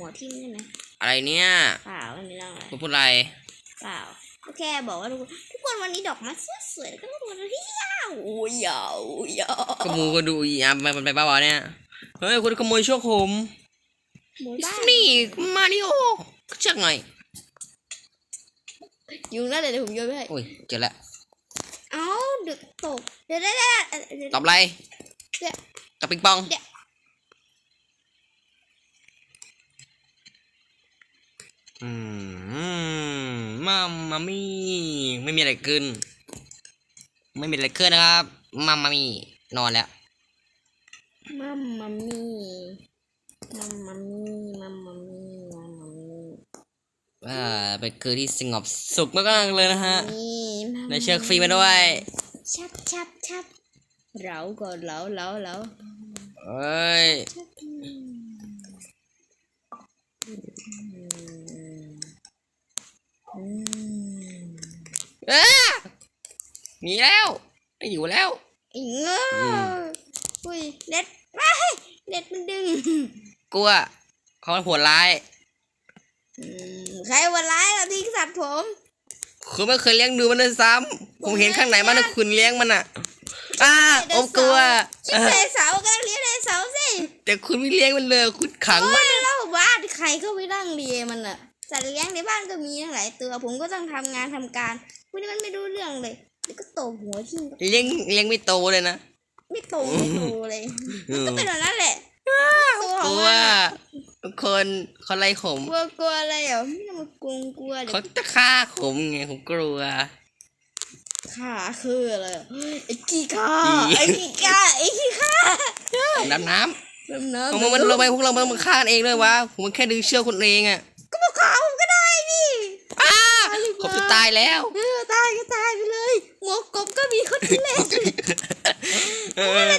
หัวทิ่มใช่ไหมอะไรเนี่ยเปล่าไม่มีเรื่องอะไรคุณพูดอะไรเปล่าก็แค่บอกว่าทุกคนทุกคนวันนี้ดอกไม้สวยๆแล้วก็ทุกคนเฮียโอ้ยยาวโอ้ยยาวก็มูก็ดูอีอะมันมันไปบ้าวะเนี่ยเฮ้ยคุณขโมยชั่วโคมหมู It's บ้าน me มาริโอจักหน่อยยุงนั่นเลยเดี๋ยวผมโยนไปให้โอ้ยเจอแล้วเอ้าเดึกตกเดี๋ยวได้ได้เดี๋ยวตอบอะไรเดี๋ยวกับปิงปองเดี๋ยว อืมมามามี่ไม่มีอะไรขึ้นไม่มีอะไรขึ้นนะครับมามามี่นอนแล้วมัมมัมมี่มัมมัมมี่มัมมัมมี่มัมมัมมี่อ่าเป็นคืนที่สงบสุขมากๆเลยนะฮะนี่มัมได้เชือกฟรีมาด้วย ชับชับชับเหลาก่อนเหลาเหลาเหลาเอ้ย อืม เอ้า หนีแล้วไม่อยู่แล้วอีเงออุ้ยเน็ตว้ายเน็ตมันดึงกลัวเขาหัวร้ายอืมใครวันร้ายเราทิ้งสัตว์ผมคุณไม่เคยเลี้ยงดูมันเลยซ้ำผมเห็นข้างไหนมันนะคุณเลี้ยงมันอะอ้าผมกลัวชิบไดเสาก็เลี้ยงไดเสาสิแต่คุณไม่เลี้ยงมันเลยคุณขังโอ้มันยแล้วบ้านใครก็ไปนั่งเลียมันอะสัตว์เลี้ยงในบ้านก็มีตั้งหลายตัวผมก็ต้องทำงานทำการพวกนี้มันไม่รู้เรื่องเลย เดี๋ยวก็ตบหัวทิ้งเลี้ยงเลี้ยงไม่โตเลยนะ ไม่โตไม่โตเลยมันก็เป็นแบบนั้นแหละตัวกของลัวมันอะทุกคนเขาไล่ผมกลัวกลัวอะไรอะไม่ต้องมากลัวกลัวเดี๋ยเขาวจะฆ่าผมไงผมกลัว ขาคืออะไรอะไอ้ขี้ข้าขี้ไอ้ขี้ข้าไอ้ขี้ข้าน้ำน้น้ำำน้ำเอามันมันลงไปพวกเรามันมาฆ่ากันเองเลยวะผมมันแค่ดึงเชือกคนเองอะก็บอกขาผมก็ได้นี่อ้าผมจะตายแล้ว เออตายก็ตายไปเล ยหัวกบก็มีคนที่เล่นเออ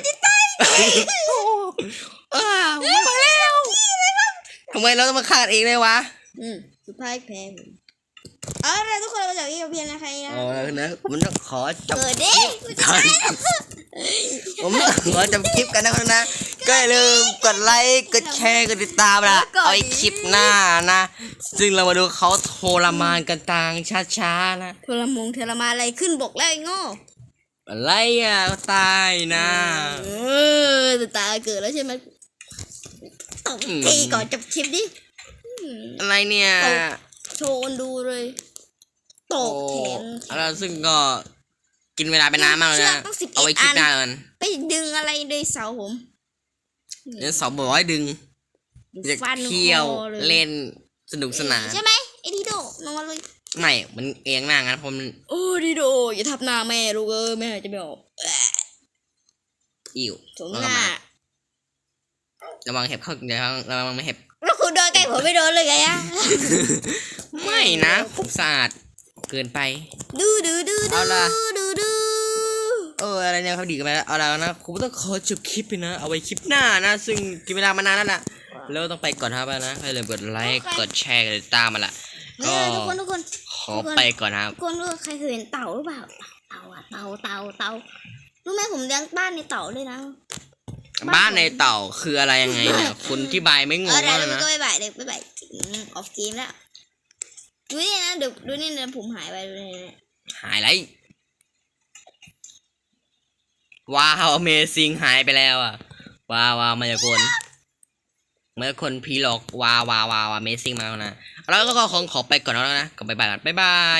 อ้าวไม่ไหวแล้วทำไมเราต้องมาฆ่ากันเองเลยวะ อืมสุดท้ายแพ้ผมเอาละทุกคนเรามาจากอีเพียนนะคะนะอ๋อแล้วนะผมต้องขอจบเกิดดิก่อนผมขอจบคลิปกันนะครับนะ ก็อย่าลืมกดไลค์กดแชร์กดติดตามนะเอาไว้คลิปหน้านะ ซึ่งเรามาดูเขาทรมานกันต่างช้าๆนะทรมงทรมานอะไรขึ้นบกแล้วไอ้โง่อะไรอะก็ตายนะเออแต่ตาเกิดแล้วใช่ไหมตบตีก่อนจบคลิปดิอืมอะไรเนี่ยโชว์คนดูเลยตโอ้กแขนแล้วซึ่งก็กินเวลาไปนานมากเลยเชือกนะต้อง11เอาไว้คลิปหน้ากันไปดึงอะไรโดยเสาผม เนี่ยสอบบอกให้ดึงจะฟันเที่ยวคอยเล่นสนุกสนานใช่ไหมไอ้ดิโดนอนเลยไม่มันเอียงหน้างั้นเพราะมันโอ้ดิโดอย่าทับหน้าแม่ลูกเออแม่จะไม่ออกแอะอิ่วสมหน้าระวังเห็บเข้าเดี๋ยวระวังไม่เห็บแล้วคุณโดนใกล้ผมไม่โดนเลยไงอะไม่นะผมสะอาดเกินไป ดูดูดูดูเอาล่ะดูดู เอออะไรเนี่ยเขาดีกันไปแล้วเอาแล้วนะผมต้องขอจบคลิปไปนะ เอาไว้คลิปหน้านะ ซึ่งกินเวลามานานแล้วนะแล้วต้องไปก่อนครับนะอย่าลืมกดไลค์กดแชร์กดติดตามมาละเฮ้ยทุกคนทุกคนขอไปก่อนนะครับทุกคนรู้ใครเคยเห็นเต่าหรือเปล่าเต่าอะเต่าเต่าเต่ารู้ไหมผมเลี้ยงบ้านในเต่าด้วยนะบ้านในเต่าคืออะไรยังไงเนี่ยคุณที่บายไม่งเองอเดี๋ยมากวเลยนะก็ไปบ่ายเดี๋ยวไปบ่ายออฟเกมแล้วดูนี่นะเดี๋ยวดูนี่นะผมหายไปดูนี่นะหายไร ว้าวอเมซิงหายไปแล้วอะ ว้าวว้าวมายากลเมื่อคนพีหลอกว้าวว้าวว้าวอเมซิงมาแล้วนะแล้วก็ขอขอไปก่อนแล้วนะก็บายบายก่อนบายบาย